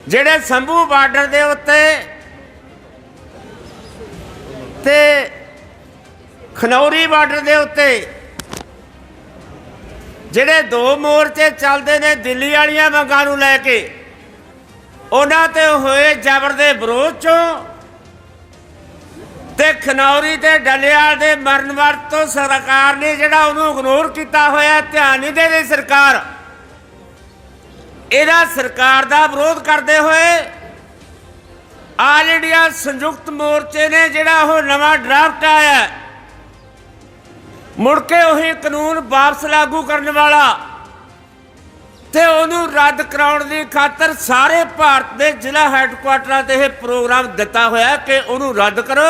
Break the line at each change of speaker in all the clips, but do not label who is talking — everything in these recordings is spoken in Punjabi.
ਜਿਹੜੇ ਸੰਭੂ ਬਾਰਡਰ ਦੇ ਉੱਤੇ ਤੇ ਖਨੌਰੀ ਬਾਰਡਰ ਦੇ ਉੱਤੇ ਜਿਹੜੇ ਦੋ ਮੋਰਚੇ ਚੱਲਦੇ ਨੇ ਦਿੱਲੀ ਵਾਲੀਆਂ ਮੰਗਾਂ ਨੂੰ ਲੈ ਕੇ, ਉਹਨਾਂ ਤੇ ਹੋਏ ਜ਼ਬਰ ਦੇ ਵਿਰੋਧ ਚੋਂ ਤੇ ਖਨੌਰੀ ਤੇ ਡਲਿਆਲ ਦੇ ਮਰਨ ਵਰਤ ਤੋਂ ਸਰਕਾਰ ਨੇ ਜਿਹੜਾ ਉਹਨੂੰ ਇਗਨੋਰ ਕੀਤਾ ਹੋਇਆ ਧਿਆਨ ਨਹੀਂ ਦੇ ਰਹੀ ਸਰਕਾਰ। ਇਹਦਾ ਸਰਕਾਰ ਦਾ ਵਿਰੋਧ ਕਰਦੇ ਹੋਏ ਆਲ ਇੰਡੀਆ ਸੰਯੁਕਤ ਮੋਰਚੇ ਨੇ ਜਿਹੜਾ ਉਹ ਨਵਾਂ ਡਰਾਫਟ ਆਇਆ ਮੁੜ ਕੇ ਉਹੀ ਕਾਨੂੰਨ ਵਾਪਸ ਲਾਗੂ ਕਰਨ ਵਾਲਾ ਤੇ ਉਹਨੂੰ ਰੱਦ ਕਰਾਉਣ ਦੀ ਖਾਤਰ ਸਾਰੇ ਭਾਰਤ ਦੇ ਜ਼ਿਲ੍ਹਾ ਹੈੱਡਕੁਆਟਰਾਂ ਤੇ ਇਹ ਪ੍ਰੋਗਰਾਮ ਦਿੱਤਾ ਹੋਇਆ ਕਿ ਉਹਨੂੰ ਰੱਦ ਕਰੋ।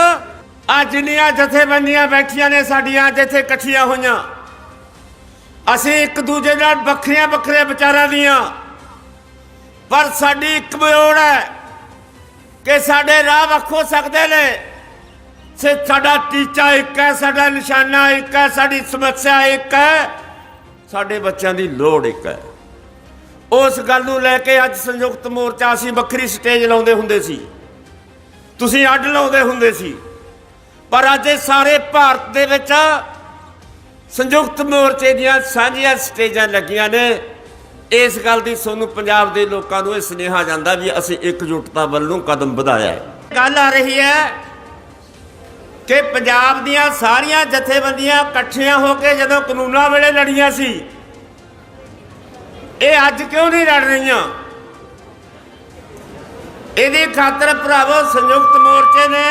ਆ ਜਿੰਨੀਆਂ ਜਥੇਬੰਦੀਆਂ ਬੈਠੀਆਂ ਨੇ ਸਾਡੀਆਂ, ਅੱਜ ਇੱਥੇ ਇਕੱਠੀਆਂ ਹੋਈਆਂ। ਅਸੀਂ ਇੱਕ ਦੂਜੇ ਨਾਲ ਵੱਖਰੀਆਂ ਵੱਖਰੀਆਂ ਵਿਚਾਰਾਂ ਦੀਆਂ ਪਰ ਸਾਡੀ ਇੱਕ ਮੋੜ ਹੈ ਕਿ ਸਾਡੇ ਰਾਹ ਵੱਖ ਹੋ ਸਕਦੇ ਨੇ। ਸੇ ਸਾਡਾ ਟੀਚਾ ਇੱਕ ਹੈ, ਸਾਡਾ ਨਿਸ਼ਾਨਾ ਇੱਕ ਹੈ, ਸਾਡੀ ਸਮੱਸਿਆ ਇੱਕ ਹੈ, ਸਾਡੇ ਬੱਚਿਆਂ ਦੀ ਲੋੜ ਇੱਕ ਹੈ। ਉਸ ਗੱਲ ਨੂੰ ਲੈ ਕੇ ਅੱਜ ਸੰਯੁਕਤ ਮੋਰਚਾ ਅਸੀਂ ਵੱਖਰੀ ਸਟੇਜ ਲਾਉਂਦੇ ਹੁੰਦੇ ਸੀ। ਤੁਸੀਂ ਅੱਡ ਲਾਉਂਦੇ ਹੁੰਦੇ ਸੀ। ਪਰ ਅੱਜ ਇਹ ਸਾਰੇ ਭਾਰਤ ਦੇ ਵਿੱਚ ਸੰਯੁਕਤ ਮੋਰਚੇ ਦੀਆਂ ਸਾਂਝੀਆਂ ਸਟੇਜਾਂ ਲੱਗੀਆਂ ਨੇ। ਇਸ ਗੱਲ ਦੀ ਤੁਹਾਨੂੰ ਪੰਜਾਬ ਦੇ ਲੋਕਾਂ ਨੂੰ ਇਹ ਸੁਨੇਹਾ ਜਾਂਦਾ ਵੀ ਅਸੀਂ ਇਕਜੁੱਟਤਾ ਵੱਲੋਂ ਕਦਮ ਵਧਾਇਆ ਹੈ। ਗੱਲ ਆ ਰਹੀ ਹੈ ਕਿ ਪੰਜਾਬ ਦੀਆਂ ਸਾਰੀਆਂ ਜਥੇਬੰਦੀਆਂ ਇਕੱਠੀਆਂ ਹੋ ਕੇ ਜਦੋਂ ਕਾਨੂੰਨਾਂ ਵੇਲੇ ਲੜੀਆਂ ਸੀ, ਇਹ ਅੱਜ ਕਿਉਂ ਨਹੀਂ ਲੜ ਰਹੀਆਂ? ਇਹਦੀ ਖਾਤਰ ਭਰਾਵੋ ਸੰਯੁਕਤ ਮੋਰਚੇ ਨੇ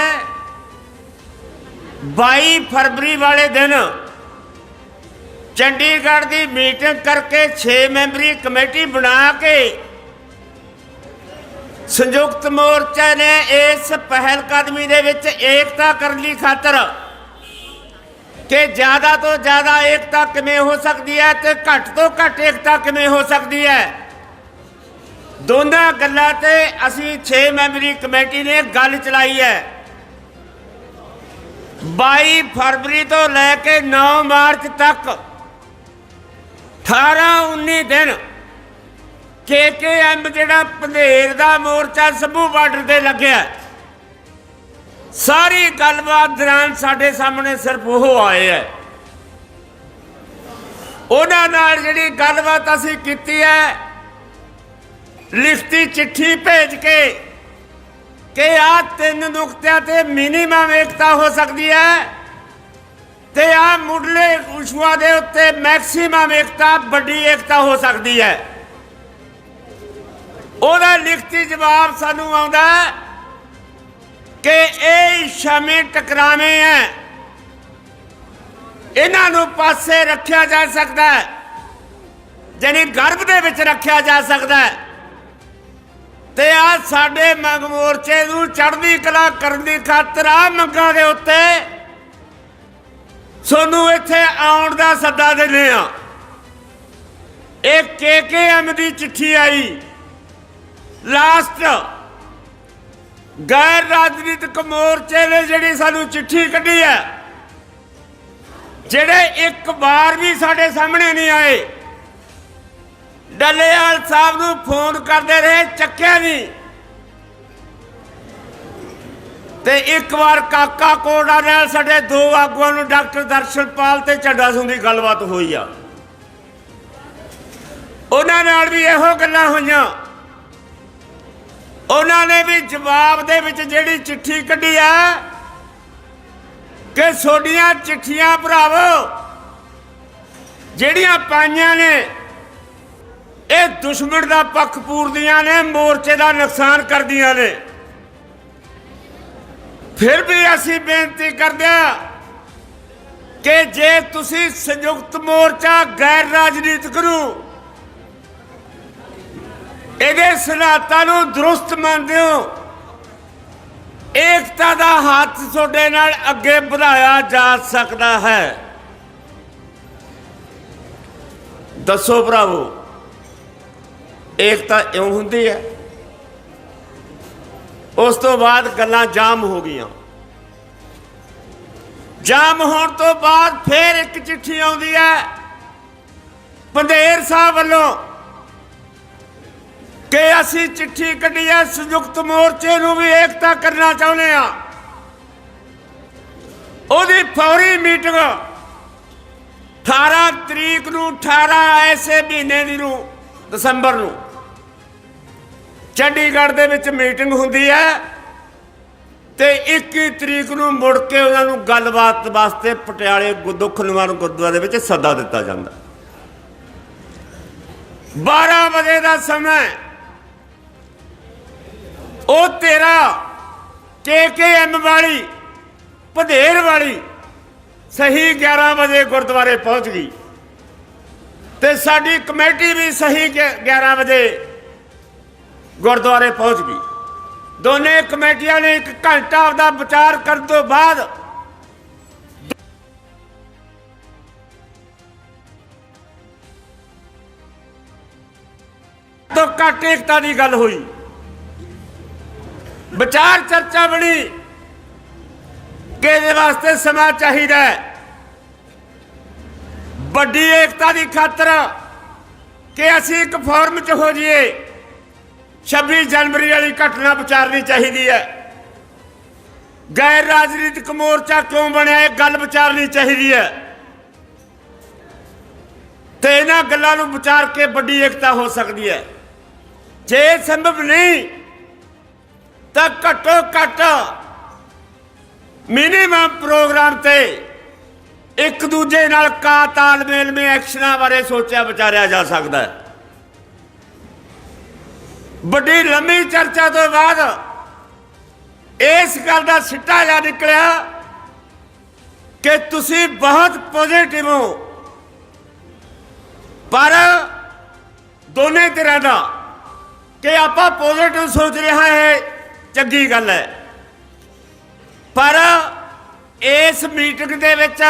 22 ਫਰਵਰੀ ਵਾਲੇ ਦਿਨ ਚੰਡੀਗੜ੍ਹ ਦੀ ਮੀਟਿੰਗ ਕਰਕੇ 6 ਮੈਂਬਰੀ ਕਮੇਟੀ ਬਣਾ ਕੇ ਸੰਯੁਕਤ ਮੋਰਚਾ ਨੇ ਇਸ ਪਹਿਲ ਕਦਮੀ ਦੇ ਵਿੱਚ ਏਕਤਾ ਕਰਨ ਲਈ ਖਾਤਰ ਕਿ ਜ਼ਿਆਦਾ ਤੋਂ ਜ਼ਿਆਦਾ ਏਕਤਾ ਕਿਵੇਂ ਹੋ ਸਕਦੀ ਹੈ ਤੇ ਘੱਟ ਤੋਂ ਘੱਟ ਏਕਤਾ ਕਿਵੇਂ ਹੋ ਸਕਦੀ ਹੈ? ਦੋਨਾਂ ਗੱਲਾਂ ਤੇ ਅਸੀਂ 6 ਮੈਂਬਰੀ ਕਮੇਟੀ ਨੇ ਗੱਲ ਚਲਾਈ ਹੈ। 22 ਫਰਵਰੀ ਤੋਂ ਲੈ ਕੇ 9 ਮਾਰਚ ਤੱਕ 18 19 ਦਿਨ ਕੇਕੇਐਮ ਜਿਹੜਾ ਪੰਧੇਰ ਦਾ ਮੋਰਚਾ ਸਭੂ ਬਾਰਡਰ ਤੇ ਲੱਗਿਆ ਸਾਰੀ ਗੱਲਬਾਤ ਦੌਰਾਨ ਸਾਡੇ ਸਾਹਮਣੇ ਸਿਰਫ ਉਹ ਆਏ ਹੈ। ਉਹਨਾਂ ਨਾਲ ਜਿਹੜੀ ਗੱਲਬਾਤ ਅਸੀਂ ਕੀਤੀ ਹੈ, ਲਿਖਤੀ ਚਿੱਠੀ ਭੇਜ ਕੇ ਕਿ ਆ ਤਿੰਨ ਨੁਕਤਿਆਂ ਤੇ ਮਿਨੀਮਮ ਏਕਤਾ ਹੋ ਸਕਦੀ ਹੈ ਤੇ ਆ ਮੁੱਢਲੇ ਇਸ਼ੂਆਂ ਦੇ ਉੱਤੇ ਮੈਕਸਿਮਮ ਏਕਤਾ, ਵੱਡੀ ਏਕਤਾ ਹੋ ਸਕਦੀ ਹੈ। ਉਹਦਾ ਲਿਖਤੀ ਜਵਾਬ ਸਾਨੂੰ ਆਉਂਦਾ ਕਿ ਇਹ ਸ਼ਮੇ ਟਕਰਾਵੇਂ ਹੈ। ਇਹਨਾਂ ਨੂੰ ਪਾਸੇ ਰੱਖਿਆ ਜਾ ਸਕਦਾ ਹੈ ਜਾਨੀ ਗਰਭ ਦੇ ਵਿੱਚ ਰੱਖਿਆ ਜਾ ਸਕਦਾ ਹੈ। ਤੇ ਆ ਸਾਡੇ ਮੰਗ ਮੋਰਚੇ ਨੂੰ ਚੜ੍ਹਦੀ ਕਲਾ ਕਰਨ ਦੀ ਖਾਤਰ ਆ ਮੰਗਾਂ ਦੇ ਉੱਤੇ ਤੁਹਾਨੂੰ ਇੱਥੇ ਆਉਣ ਦਾ ਸੱਦਾ ਦਿੰਦੇ ਆ ਇਹ ਕੇਕੇਐਮ ਦੀ ਚਿੱਠੀ ਆਈ। ਲਾਸਟ ਗੈਰ ਰਾਜਨੀਤਿਕ ਮੋਰਚੇ ਨੇ ਜਿਹੜੀ ਸਾਨੂੰ ਚਿੱਠੀ ਕੱਢੀ ਹੈ। ਜਿਹੜੇ ਇੱਕ ਵਾਰ ਵੀ ਸਾਡੇ ਸਾਹਮਣੇ ਨਹੀਂ ਆਏ। ਡੱਲੇਵਾਲ ਸਾਹਿਬ ਨੂੰ ਫੋਨ ਕਰਦੇ ਰਹੇ, ਚੱਕਿਆ ਨਹੀਂ। ਤੇ ਇੱਕ ਵਾਰ ਕਾਕਾ ਕੋੜਾ ਨਾਲ ਸਾਡੇ ਦੋ ਆਗੂਆਂ ਨੂੰ ਡਾਕਟਰ ਦਰਸ਼ਨਪਾਲ ਤੇ ਚੱਡਾ ਸਿੰਘ ਦੀ ਗੱਲਬਾਤ ਹੋਈ ਆ। ਉਹਨਾਂ ਨਾਲ ਵੀ ਇਹੋ ਗੱਲਾਂ ਹੋਈਆਂ। ਉਹਨਾਂ ਨੇ ਵੀ ਜਵਾਬ ਦੇ ਵਿੱਚ ਜਿਹੜੀ ਚਿੱਠੀ ਕੱਢੀ ਆ ਕਿ ਛੋਡੀਆਂ ਚਿੱਠੀਆਂ ਭਰਾਵੋ, ਜਿਹੜੀਆਂ ਪਾਈਆਂ ਨੇ, ਇਹ ਦੁਸ਼ਮਣ ਦਾ ਪੱਖ ਪੂਰਦੀਆਂ ਨੇ, ਮੋਰਚੇ ਦਾ ਨੁਕਸਾਨ ਕਰਦੀਆਂ ਨੇ। ਫਿਰ ਵੀ ਅਸੀਂ ਬੇਨਤੀ ਕਰਦੇ ਹਾਂ ਕਿ ਜੇ ਤੁਸੀਂ ਸੰਯੁਕਤ ਮੋਰਚਾ ਗੈਰ ਰਾਜਨੀਤਿਕ ਨੂੰ ਇਹਦੇ ਸਿਧਾਂਤਾਂ ਨੂੰ ਦਰੁਸਤ ਮੰਨਦੇ ਹੋ, ਏਕਤਾ ਦਾ ਹੱਥ ਤੁਹਾਡੇ ਨਾਲ ਅੱਗੇ ਵਧਾਇਆ ਜਾ ਸਕਦਾ ਹੈ। ਦੱਸੋ ਭਰਾਵੋ, ਏਕਤਾ ਇਉਂ ਹੁੰਦੀ ਹੈ? ਉਸ ਤੋਂ ਬਾਅਦ ਗੱਲਾਂ ਜਾਮ ਹੋ ਗਈਆਂ। ਜਾਮ ਹੋਣ ਤੋਂ ਬਾਅਦ ਫੇਰ ਇੱਕ ਚਿੱਠੀ ਆਉਂਦੀ ਹੈ ਪੰਧੇਰ ਸਾਹਿਬ ਵੱਲੋਂ ਕਿ ਅਸੀਂ ਚਿੱਠੀ ਕੱਢੀ ਹੈ ਸੰਯੁਕਤ ਮੋਰਚੇ ਨੂੰ ਵੀ ਏਕਤਾ ਕਰਨਾ ਚਾਹੁੰਦੇ ਆ ਉਹਦੀ ਫੌਰੀ ਮੀਟਿੰਗ 18 ਤਰੀਕ ਨੂੰ 18 ਐਸੇ ਮਹੀਨੇ ਦੀ ਨੂੰ, ਦਸੰਬਰ ਨੂੰ। ਚੰਡੀਗੜ੍ਹ ਦੇ ਵਿੱਚ ਮੀਟਿੰਗ ਹੁੰਦੀ ਹੈ ਤੇ 21 ਤਰੀਕ ਨੂੰ ਮੁੜ ਕੇ ਉਹਨਾਂ ਨੂੰ ਗੱਲਬਾਤ ਵਾਸਤੇ ਪਟਿਆਲੇ ਗੁਰਦੁਖ ਦੁੱਖ ਨਿਵਾਰਨ ਗੁਰਦੁਆਰੇ ਵਿੱਚ ਸੱਦਾ ਦਿੱਤਾ ਜਾਂਦਾ। 12 ਵਜੇ ਦਾ ਸਮਾਂ ਉਹ ਤੇਰਾ ਕੇਕੇਐਮ ਵਾਲੀ ਪਧੇਰ ਵਾਲੀ ਸਹੀ 11 ਵਜੇ ਗੁਰਦੁਆਰੇ ਪਹੁੰਚ ਗਈ। ਤੇ ਸਾਡੀ ਕਮੇਟੀ ਵੀ ਸਹੀ ਗਿ- 11 ਵਜੇ ਗੁਰਦੁਆਰੇ ਪਹੁੰਚ ਗਈ। ਦੋਨੇ ਕਮੇਟੀਆਂ ਨੇ ਇੱਕ ਘੰਟਾ ਦਾ ਵਿਚਾਰ ਕਰਨ ਤੋਂ ਬਾਅਦ ਤੋਂ ਘੱਟ ਏਕਤਾ ਦੀ ਗੱਲ ਹੋਈ। ਵਿਚਾਰ ਚਰਚਾ ਬਣੀ ਕਿ ਇਹਦੇ ਵਾਸਤੇ ਸਮਾਂ ਚਾਹੀਦਾ ਹੈ। ਵੱਡੀ ਏਕਤਾ ਦੀ ਖਾਤਰ ਕਿ ਅਸੀਂ ਇੱਕ ਫੋਰਮ 'ਚ ਹੋ ਜਾਈਏ। 26 ਜਨਵਰੀ ਵਾਲੀ ਘਟਨਾ ਵਿਚਾਰਨੀ ਚਾਹੀਦੀ ਹੈ। ਗੈਰ ਰਾਜਨੀਤਿਕ ਮੋਰਚਾ ਕਿਉਂ ਬਣਿਆ, ਇਹ ਗੱਲ ਵਿਚਾਰਨੀ ਚਾਹੀਦੀ ਹੈ। ਤੇ ਇਹਨਾਂ ਗੱਲਾਂ ਨੂੰ ਵਿਚਾਰ ਕੇ ਵੱਡੀ ਏਕਤਾ ਹੋ ਸਕਦੀ ਹੈ। ਜੇ ਸੰਭਵ ਨਹੀਂ, ਤਾਂ ਘੱਟੋ ਘੱਟ ਮਿਨੀਮਮ ਪ੍ਰੋਗਰਾਮ ਤੇ ਇੱਕ ਦੂਜੇ ਨਾਲ ਕਾ ਤਾਲਮੇਲ ਮੇ ਐਕਸ਼ਨਾਂ ਬਾਰੇ ਸੋਚਿਆ ਵਿਚਾਰਿਆ ਜਾ ਸਕਦਾ ਹੈ। ਵੱਡੀ ਲੰਮੀ ਚਰਚਾ ਤੋਂ ਬਾਅਦ ਇਸ ਗੱਲ ਦਾ ਸਿੱਟਾ ਜਾ ਨਿਕਲਿਆ ਕਿ ਤੁਸੀਂ ਬਹੁਤ ਪੋਜ਼ਿਟਿਵ ਹੋ। ਪਰ ਦੋਨੇ ਤਰ੍ਹਾਂ ਦਾ ਕਿ ਆਪਾਂ ਪੋਜ਼ਿਟਿਵ ਸੋਚ ਰਿਹਾ ਹੈ, ਚੰਗੀ ਗੱਲ ਹੈ। ਪਰ ਇਸ ਮੀਟਿੰਗ ਦੇ ਵਿੱਚ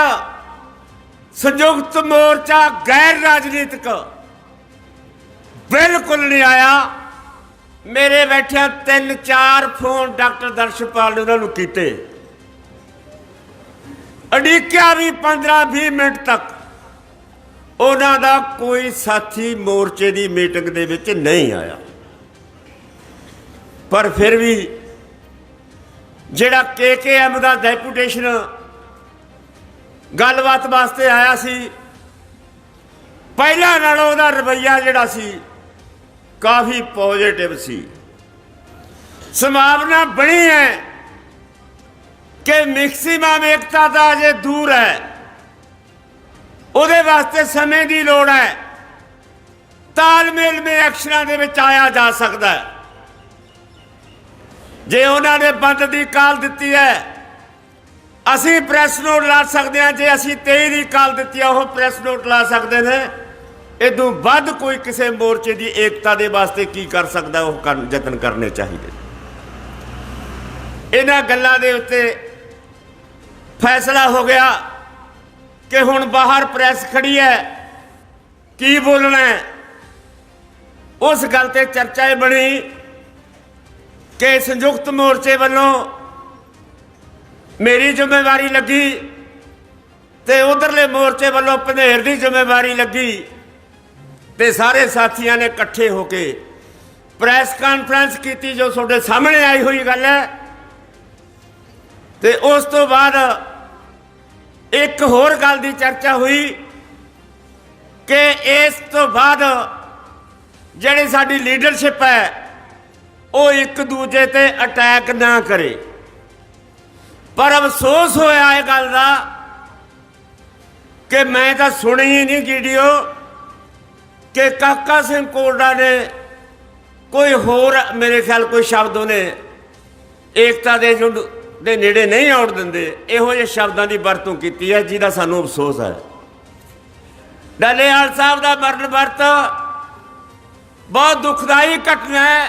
ਸੰਯੁਕਤ ਮੋਰਚਾ ਗੈਰ ਰਾਜਨੀਤਿਕ ਬਿਲਕੁਲ ਨਹੀਂ ਆਇਆ। ਮੇਰੇ ਬੈਠਿਆਂ ਤਿੰਨ ਚਾਰ ਫੋਨ ਡਾਕਟਰ ਦਰਸ਼ਪਾਲ ਨੇ ਉਹਨਾਂ ਨੂੰ ਕੀਤੇ। ਅੜੀਕਿਆ ਵੀ 15 20 ਮਿੰਟ ਤੱਕ। ਉਹਨਾਂ ਦਾ ਕੋਈ ਸਾਥੀ ਮੋਰਚੇ ਦੀ ਮੀਟਿੰਗ ਦੇ ਵਿੱਚ ਨਹੀਂ ਆਇਆ। ਪਰ ਫਿਰ ਵੀ ਜਿਹੜਾ ਕੇਕੇਐਮ ਦਾ ਡੈਪੂਟੇਸ਼ਨ ਗੱਲਬਾਤ ਵਾਸਤੇ ਆਇਆ ਸੀ, ਪਹਿਲਾਂ ਨਾਲੋਂ ਉਹਦਾ ਰਵੱਈਆ ਜਿਹੜਾ ਸੀ ਕਾਫੀ ਪੋਜ਼ਿਟਿਵ ਸੀ। ਸੰਭਾਵਨਾ ਬਣੀ ਹੈ ਕਿ ਮੈਕਸਿਮਮ ਏਕਤਾ ਦਾ ਅਜੇ ਦੂਰ ਹੈ। ਉਹਦੇ ਵਾਸਤੇ ਸਮੇਂ ਦੀ ਲੋੜ ਹੈ। ਤਾਲਮੇਲ ਮੇ ਐਕਸ਼ਨਾਂ ਦੇ ਵਿੱਚ ਆਇਆ ਜਾ ਸਕਦਾ ਹੈ। ਜੇ ਉਹਨਾਂ ਨੇ ਬੰਦ ਦੀ ਕਾਲ ਦਿੱਤੀ ਹੈ, ਅਸੀਂ ਪ੍ਰੈਸ ਨੋਟ ਲਾ ਸਕਦੇ ਹਾਂ। ਜੇ ਅਸੀਂ 23 ਦੀ ਕਾਲ ਦਿੱਤੀ ਹੈ, ਉਹ ਪ੍ਰੈਸ ਨੋਟ ਲਾ ਸਕਦੇ ਨੇ। ਇਦੋਂ ਵੱਧ ਕੋਈ ਕਿਸੇ ਮੋਰਚੇ ਦੀ ਏਕਤਾ ਦੇ ਵਾਸਤੇ ਕੀ ਕਰ ਸਕਦਾ, ਉਹ ਕਰਨ- ਯਤਨ ਕਰਨੇ ਚਾਹੀਦੇ। ਇਹਨਾਂ ਗੱਲਾਂ ਦੇ ਉੱਤੇ ਫੈਸਲਾ ਹੋ ਗਿਆ ਕਿ ਹੁਣ ਬਾਹਰ ਪ੍ਰੈਸ ਖੜੀ ਹੈ, ਕੀ ਬੋਲਣਾ ਹੈ। ਉਸ ਗੱਲ ਤੇ ਚਰਚਾ ਇਹ ਬਣੀ ਕਿ ਸੰਯੁਕਤ ਮੋਰਚੇ ਵੱਲੋਂ ਮੇਰੀ ਜ਼ਿੰਮੇਵਾਰੀ ਲੱਗੀ ਤੇ ਉਧਰਲੇ ਮੋਰਚੇ ਵੱਲੋਂ ਪੰਧੇਰ ਦੀ ਜ਼ਿੰਮੇਵਾਰੀ ਲੱਗੀ। ਤੇ ਸਾਰੇ ਸਾਥੀਆਂ ਨੇ ਇਕੱਠੇ ਹੋ ਕੇ ਪ੍ਰੈਸ ਕਾਨਫਰੰਸ ਕੀਤੀ ਜੋ ਤੁਹਾਡੇ ਸਾਹਮਣੇ ਆਈ ਹੋਈ ਗੱਲ ਹੈ। ਤੇ ਉਸ ਤੋਂ ਬਾਅਦ ਇੱਕ ਹੋਰ ਗੱਲ ਦੀ ਚਰਚਾ ਹੋਈ ਕਿ ਇਸ ਤੋਂ ਬਾਅਦ ਜਿਹੜੀ ਸਾਡੀ ਲੀਡਰਸ਼ਿਪ ਹੈ, ਉਹ ਇੱਕ ਦੂਜੇ ਤੇ ਅਟੈਕ ਨਾ ਕਰੇ। ਪਰ ਅਫਸੋਸ ਹੋਇਆ ਇਹ ਗੱਲ ਦਾ ਕਿ ਮੈਂ ਤਾਂ ਸੁਣੀ ਹੀ ਨਹੀਂ ਵੀਡੀਓ। ਕਿ ਕਾਕਾ ਸਿੰਘ ਕੋਲਡਾ ਨੇ ਕੋਈ ਹੋਰ, ਮੇਰੇ ਖਿਆਲ ਕੋਈ ਸ਼ਬਦ ਉਹਨੇ ਏਕਤਾ ਦੇ ਜੁੰਡ ਦੇ ਨੇੜੇ ਨਹੀਂ ਆਉਣ ਦਿੰਦੇ। ਇਹੋ ਜਿਹੇ ਸ਼ਬਦਾਂ ਦੀ ਵਰਤੋਂ ਕੀਤੀ ਹੈ, ਜਿਹਦਾ ਸਾਨੂੰ ਅਫਸੋਸ ਹੈ। ਡੱਲੇਵਾਲ ਸਾਹਿਬ ਦਾ ਮਰਨ ਵਰਤ ਬਹੁਤ ਦੁਖਦਾਈ ਘਟਨਾ ਹੈ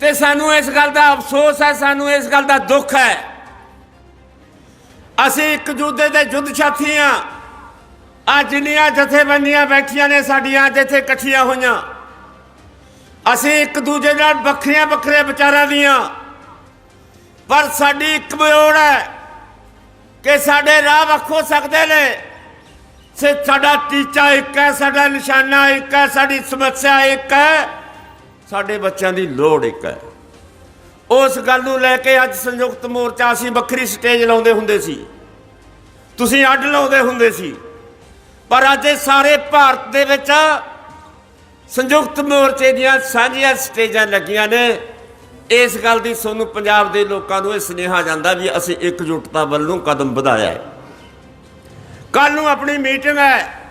ਤੇ ਸਾਨੂੰ ਇਸ ਗੱਲ ਦਾ ਅਫਸੋਸ ਹੈ, ਸਾਨੂੰ ਇਸ ਗੱਲ ਦਾ ਦੁੱਖ ਹੈ। ਅਸੀਂ ਇੱਕ ਦੂਜੇ ਦੇ ਜੁੱਧ ਸਾਥੀ ਆ ਅੱਜ ਜਿੰਨੀਆਂ ਜਥੇਬੰਦੀਆਂ ਬੈਠੀਆਂ ਨੇ ਸਾਡੀਆਂ ਜਿੱਥੇ ਇਕੱਠੀਆਂ ਹੋਈਆਂ। ਅਸੀਂ ਇੱਕ ਦੂਜੇ ਨਾਲ ਵੱਖਰੀਆਂ, ਵੱਖਰੇ ਵਿਚਾਰਾਂ ਦੀਆਂ। ਪਰ ਸਾਡੀ ਇੱਕ ਮੋੜ ਹੈ ਕਿ ਸਾਡੇ ਰਾਹ ਵੱਖ ਹੋ ਸਕਦੇ ਨੇ। ਸੇ ਸਾਡਾ ਟੀਚਾ ਇੱਕ ਹੈ, ਸਾਡਾ ਨਿਸ਼ਾਨਾ ਇੱਕ ਹੈ, ਸਾਡੀ ਸਮੱਸਿਆ ਇੱਕ ਹੈ, ਸਾਡੇ ਬੱਚਿਆਂ ਦੀ ਲੋੜ ਇੱਕ ਹੈ। ਉਸ ਗੱਲ ਨੂੰ ਲੈ ਕੇ ਅੱਜ ਸੰਯੁਕਤ ਮੋਰਚਾ ਅਸੀਂ ਵੱਖਰੀ ਸਟੇਜ ਲਾਉਂਦੇ ਹੁੰਦੇ ਸੀ। ਤੁਸੀਂ ਅੱਡ ਲਾਉਂਦੇ ਹੁੰਦੇ ਸੀ। ਪਰ ਅੱਜ ਇਹ ਸਾਰੇ ਭਾਰਤ ਦੇ ਵਿੱਚ ਸੰਯੁਕਤ ਮੋਰਚੇ ਦੀਆਂ ਸਾਂਝੀਆਂ ਸਟੇਜਾਂ ਲੱਗੀਆਂ ਨੇ। ਇਸ ਗੱਲ ਦੀ ਸਾਨੂੰ ਪੰਜਾਬ ਦੇ ਲੋਕਾਂ ਨੂੰ ਇਹ ਸੁਨੇਹਾ ਜਾਂਦਾ ਵੀ ਅਸੀਂ ਇਕਜੁੱਟਤਾ ਵੱਲੋਂ ਕਦਮ ਵਧਾਇਆ ਹੈ। ਕੱਲ ਨੂੰ ਆਪਣੀ ਮੀਟਿੰਗ ਹੈ।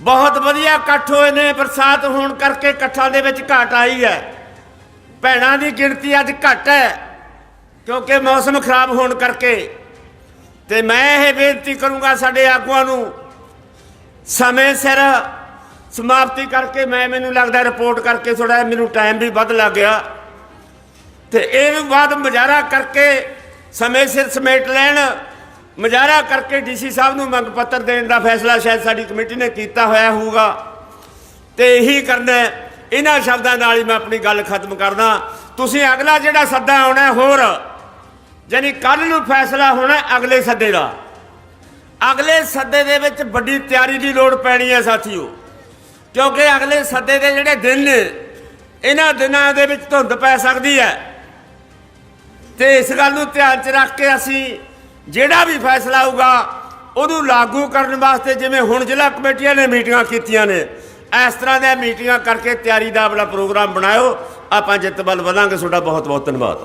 ਬਹੁਤ ਵਧੀਆ ਇਕੱਠ ਹੋਏ ਨੇ, ਬਰਸਾਤ ਹੋਣ ਕਰਕੇ ਇਕੱਠਾਂ ਦੇ ਵਿੱਚ ਘਾਟ ਆਈ ਹੈ। ਭੈਣਾਂ ਦੀ ਗਿਣਤੀ ਅੱਜ ਘੱਟ ਹੈ, ਕਿਉਂਕਿ ਮੌਸਮ ਖਰਾਬ ਹੋਣ ਕਰਕੇ। ਤੇ ਮੈਂ ਇਹ ਬੇਨਤੀ ਕਰੂੰਗਾ ਸਾਡੇ ਆਗੂਆਂ ਨੂੰ ਸਮੇਂ ਸਿਰ ਸਮਾਪਤੀ ਕਰਕੇ ਮੈਂ ਮੈਨੂੰ ਲੱਗਦਾ ਰਿਪੋਰਟ ਕਰਕੇ ਥੋੜਾ ਮੈਨੂੰ ਟਾਈਮ ਵੀ ਵੱਧ ਲੱਗ ਗਿਆ। ਤੇ ਇਹ ਵੀ ਬਾਅਦ ਮੁਜ਼ਾਹਰਾ ਕਰਕੇ ਸਮੇਂ ਸਿਰ ਸਮੇਟ ਲੈਣ, ਮੁਜ਼ਾਹਰਾ ਕਰਕੇ ਡੀਸੀ ਸਾਹਿਬ ਨੂੰ ਮੰਗ ਪੱਤਰ ਦੇਣ ਦਾ ਫੈਸਲਾ ਸ਼ਾਇਦ ਸਾਡੀ ਕਮੇਟੀ ਨੇ ਕੀਤਾ ਹੋਇਆ ਹੋਊਗਾ। ਤੇ ਇਹੀ ਕਰਨਾ, ਇਹਨਾਂ ਸ਼ਬਦਾਂ ਨਾਲ ਹੀ ਮੈਂ ਆਪਣੀ ਗੱਲ ਖਤਮ ਕਰਦਾ। ਤੁਸੀਂ ਅਗਲਾ ਜਿਹੜਾ ਸੱਦਾ ਆਉਣਾ ਹੋਰ, ਯਾਨੀ ਕੱਲ ਨੂੰ ਫੈਸਲਾ ਹੋਣਾ ਅਗਲੇ ਸੱਦੇ ਦਾ। ਅਗਲੇ ਸੱਦੇ ਦੇ ਵਿੱਚ ਵੱਡੀ ਤਿਆਰੀ ਦੀ ਲੋੜ ਪੈਣੀ ਹੈ ਸਾਥੀਓ। ਕਿਉਂਕਿ ਅਗਲੇ ਸੱਦੇ ਦੇ ਜਿਹੜੇ ਦਿਨ ਨੇ, ਇਹਨਾਂ ਦਿਨਾਂ ਦੇ ਵਿੱਚ ਧੁੰਦ ਪੈ ਸਕਦੀ ਹੈ। ਤੇ ਇਸ ਗੱਲ ਨੂੰ ਧਿਆਨ 'ਚ ਰੱਖ ਕੇ ਅਸੀਂ ਜਿਹੜਾ ਵੀ ਫੈਸਲਾ ਆਊਗਾ, ਉਹਨੂੰ ਲਾਗੂ ਕਰਨ ਵਾਸਤੇ ਜਿਵੇਂ ਹੁਣ ਜ਼ਿਲ੍ਹਾ ਕਮੇਟੀਆਂ ਨੇ ਮੀਟਿੰਗਾਂ ਕੀਤੀਆਂ ਨੇ, ਇਸ ਤਰ੍ਹਾਂ ਦੀਆਂ ਮੀਟਿੰਗਾਂ ਕਰਕੇ ਤਿਆਰੀ ਦਾ ਆਪਣਾ ਪ੍ਰੋਗਰਾਮ ਬਣਾਇਓ। ਆਪਾਂ ਜਿੱਤ ਵੱਲ ਵਧਾਂਗੇ। ਤੁਹਾਡਾ ਬਹੁਤ ਬਹੁਤ ਧੰਨਵਾਦ।